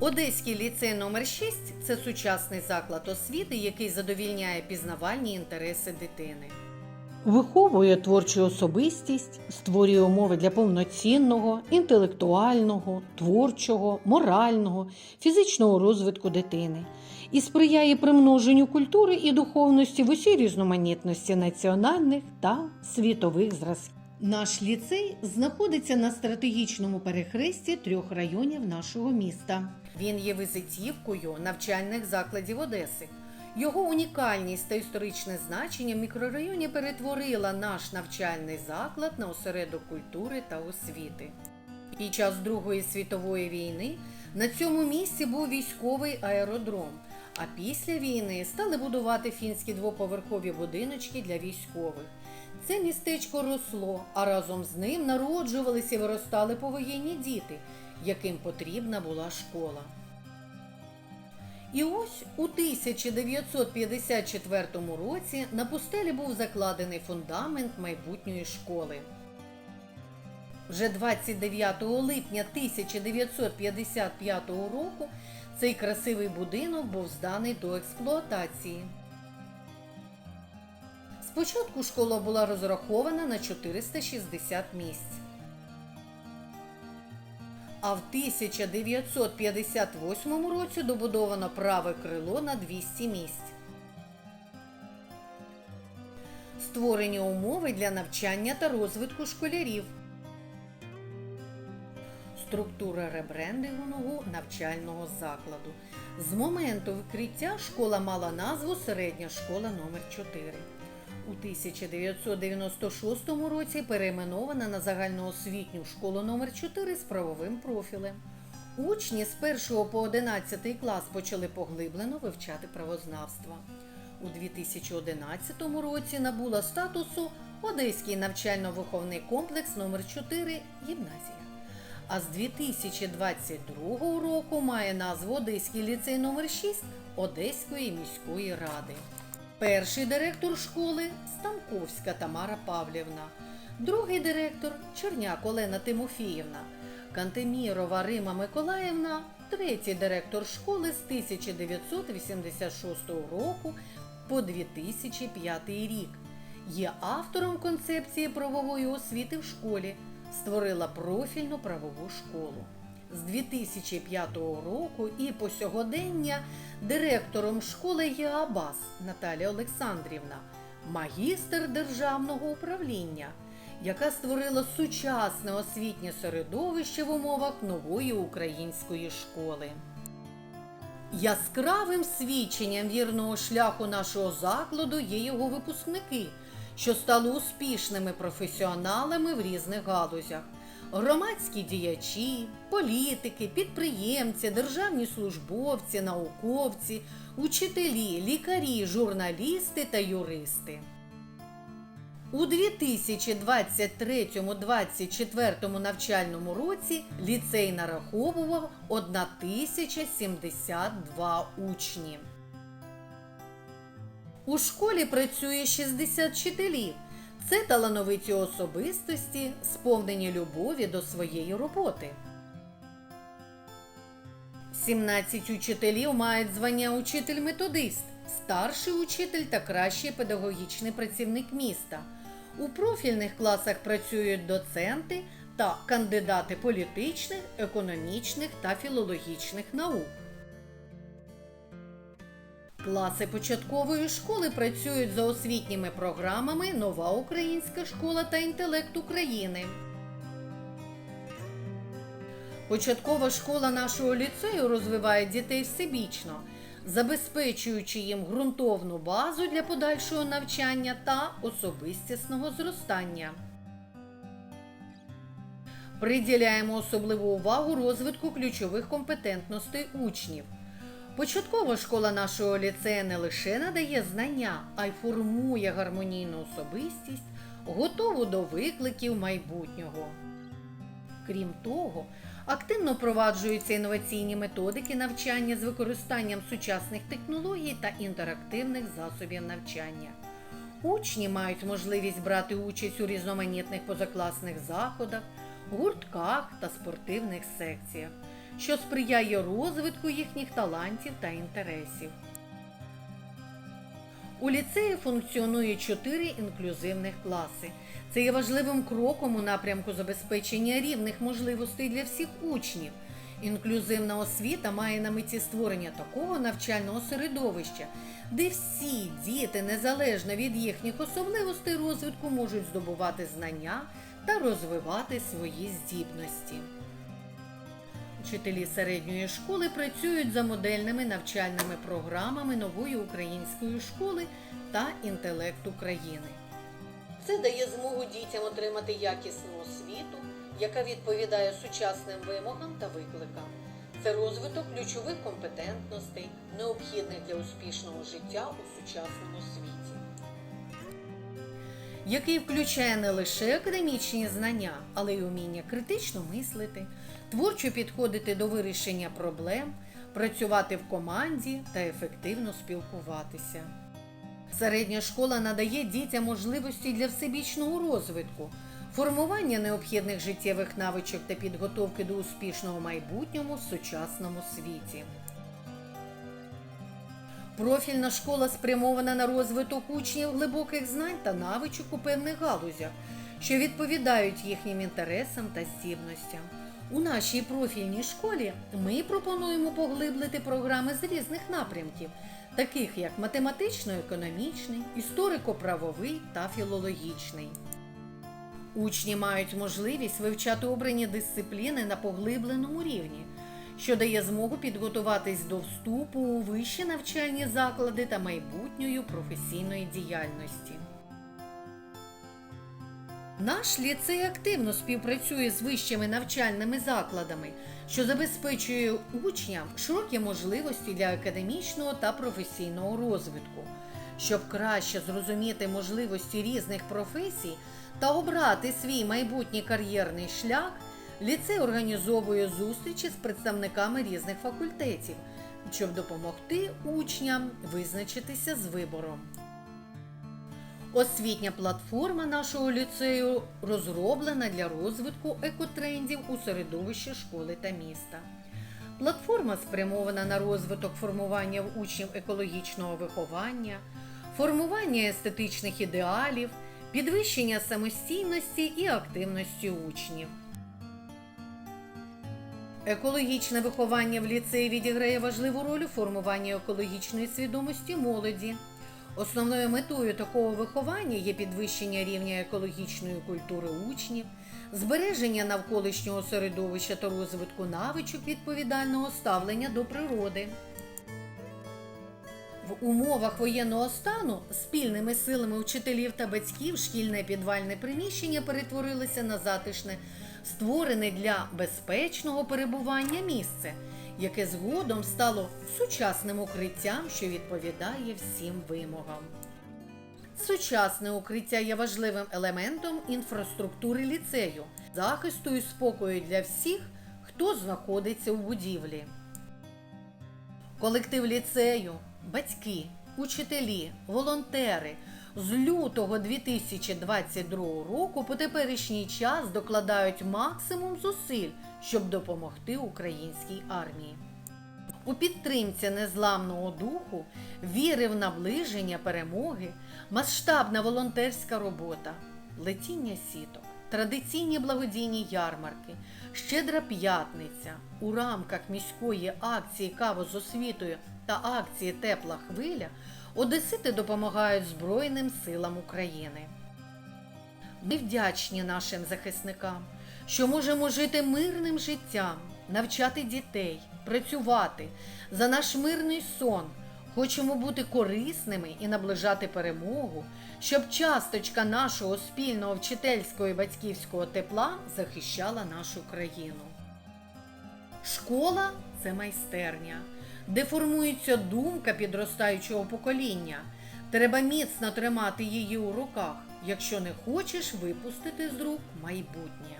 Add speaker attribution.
Speaker 1: Одеський ліцей номер 6 це сучасний заклад освіти, який задовільняє пізнавальні інтереси дитини.
Speaker 2: Виховує творчу особистість, створює умови для повноцінного, інтелектуального, творчого, морального, фізичного розвитку дитини і сприяє примноженню культури і духовності в усій різноманітності національних та світових зразків. Наш ліцей знаходиться на стратегічному перехресті трьох районів нашого міста.
Speaker 1: Він є визитівкою навчальних закладів Одеси. Його унікальність та історичне значення в мікрорайоні перетворила наш навчальний заклад на осередок культури та освіти. Під час Другої світової війни на цьому місці був військовий аеродром, а після війни стали будувати фінські двоповерхові будиночки для військових. Це містечко росло, а разом з ним народжувалися і виростали повоєнні діти, яким потрібна була школа. І ось у 1954 році на пустелі був закладений фундамент майбутньої школи. Вже 29 липня 1955 року цей красивий будинок був зданий до експлуатації. Спочатку школа була розрахована на 460 місць. А в 1958 році добудовано праве крило на 200 місць. Створені умови для навчання та розвитку школярів. Структура ребрендингу навчального закладу. З моменту відкриття школа мала назву Середня школа номер 4 У 1996 році перейменована на загальноосвітню школу номер 4 з правовим профілем. Учні з 1 по 11 клас почали поглиблено вивчати правознавство. У 2011 році набула статусу Одеський навчально-виховний комплекс номер 4 гімназія. А з 2022 року має назву Одеський ліцей номер 6 Одеської міської ради. Перший директор школи Станковська Тамара Павлівна, другий директор Черняк Олена Тимофіївна, Кантемірова Рима Миколаївна, третій директор школи з 1986 року по 2005 рік. Є автором концепції правової освіти в школі, створила профільну правову школу. З 2005 року і по сьогодення директором школи є Абас Наталія Олександрівна, магістр державного управління, яка створила сучасне освітнє середовище в умовах нової української школи. Яскравим свідченням вірного шляху нашого закладу є його випускники, що стали успішними професіоналами в різних галузях. Громадські діячі, політики, підприємці, державні службовці, науковці, учителі, лікарі, журналісти та юристи. У 2023-2024 навчальному році ліцей нараховував 1072 учні. У школі працює 60 вчителів. Це талановиті особистості, сповнені любові до своєї роботи. 17 учителів мають звання учитель-методист, старший учитель та кращий педагогічний працівник міста. У профільних класах працюють доценти та кандидати політичних, економічних та філологічних наук. Класи початкової школи працюють за освітніми програмами Нова українська школа та інтелект України. Початкова школа нашого ліцею розвиває дітей всебічно, забезпечуючи їм ґрунтовну базу для подальшого навчання та особистісного зростання. Приділяємо особливу увагу розвитку ключових компетентностей учнів. Початкова школа нашого ліцею не лише надає знання, а й формує гармонійну особистість, готову до викликів майбутнього. Крім того, активно впроваджуються інноваційні методики навчання з використанням сучасних технологій та інтерактивних засобів навчання. Учні мають можливість брати участь у різноманітних позакласних заходах, гуртках та спортивних секціях. Що сприяє розвитку їхніх талантів та інтересів. У ліцеї функціонує чотири інклюзивних класи. Це є важливим кроком у напрямку забезпечення рівних можливостей для всіх учнів. Інклюзивна освіта має на меті створення такого навчального середовища, де всі діти, незалежно від їхніх особливостей розвитку, можуть здобувати знання та розвивати свої здібності. Вчителі середньої школи працюють за модельними навчальними програмами нової української школи та інтелект України. Це дає змогу дітям отримати якісну освіту, яка відповідає сучасним вимогам та викликам. Це розвиток ключових компетентностей, необхідних для успішного життя у сучасному світі який включає не лише академічні знання, але й уміння критично мислити, творчо підходити до вирішення проблем, працювати в команді та ефективно спілкуватися. Середня школа надає дітям можливості для всебічного розвитку, формування необхідних життєвих навичок та підготовки до успішного майбутнього в сучасному світі. Профільна школа спрямована на розвиток учнів глибоких знань та навичок у певних галузях, що відповідають їхнім інтересам та здібностям. У нашій профільній школі ми пропонуємо поглиблити програми з різних напрямків, таких як математично-економічний, історико-правовий та філологічний. Учні мають можливість вивчати обрані дисципліни на поглибленому рівні, що дає змогу підготуватись до вступу у вищі навчальні заклади та майбутньої професійної діяльності. Наш ліцей активно співпрацює з вищими навчальними закладами, що забезпечує учням широкі можливості для академічного та професійного розвитку. Щоб краще зрозуміти можливості різних професій та обрати свій майбутній кар'єрний шлях, ліцей організовує зустрічі з представниками різних факультетів, щоб допомогти учням визначитися з вибором. Освітня платформа нашого ліцею розроблена для розвитку екотрендів у середовищі школи та міста. Платформа спрямована на розвиток формування в учнів екологічного виховання, формування естетичних ідеалів, підвищення самостійності і активності учнів. Екологічне виховання в ліцеї відіграє важливу роль у формуванні екологічної свідомості молоді. Основною метою такого виховання є підвищення рівня екологічної культури учнів, збереження навколишнього середовища та розвитку навичок відповідального ставлення до природи. В умовах воєнного стану спільними силами вчителів та батьків шкільне підвальне приміщення перетворилося на затишне, створене для безпечного перебування місце, яке згодом стало сучасним укриттям, що відповідає всім вимогам. Сучасне укриття є важливим елементом інфраструктури ліцею, захисту і спокою для всіх, хто знаходиться у будівлі. Колектив ліцею, батьки, учителі, волонтери з лютого 2022 року по теперішній час докладають максимум зусиль, щоб допомогти українській армії. У підтримці незламного духу, віри в наближення перемоги, масштабна волонтерська робота, летіння сіток, традиційні благодійні ярмарки, щедра п'ятниця у рамках міської акції Каво з освітою та акції Тепла хвиля Одесити допомагають Збройним силам України. Ми вдячні нашим захисникам, що можемо жити мирним життям, навчати дітей, працювати за наш мирний сон. Хочемо бути корисними і наближати перемогу, щоб часточка нашого спільного вчительського і батьківського тепла захищала нашу країну. Школа це майстерня, де формується думка підростаючого покоління. Треба міцно тримати її у руках, якщо не хочеш випустити з рук майбутнє.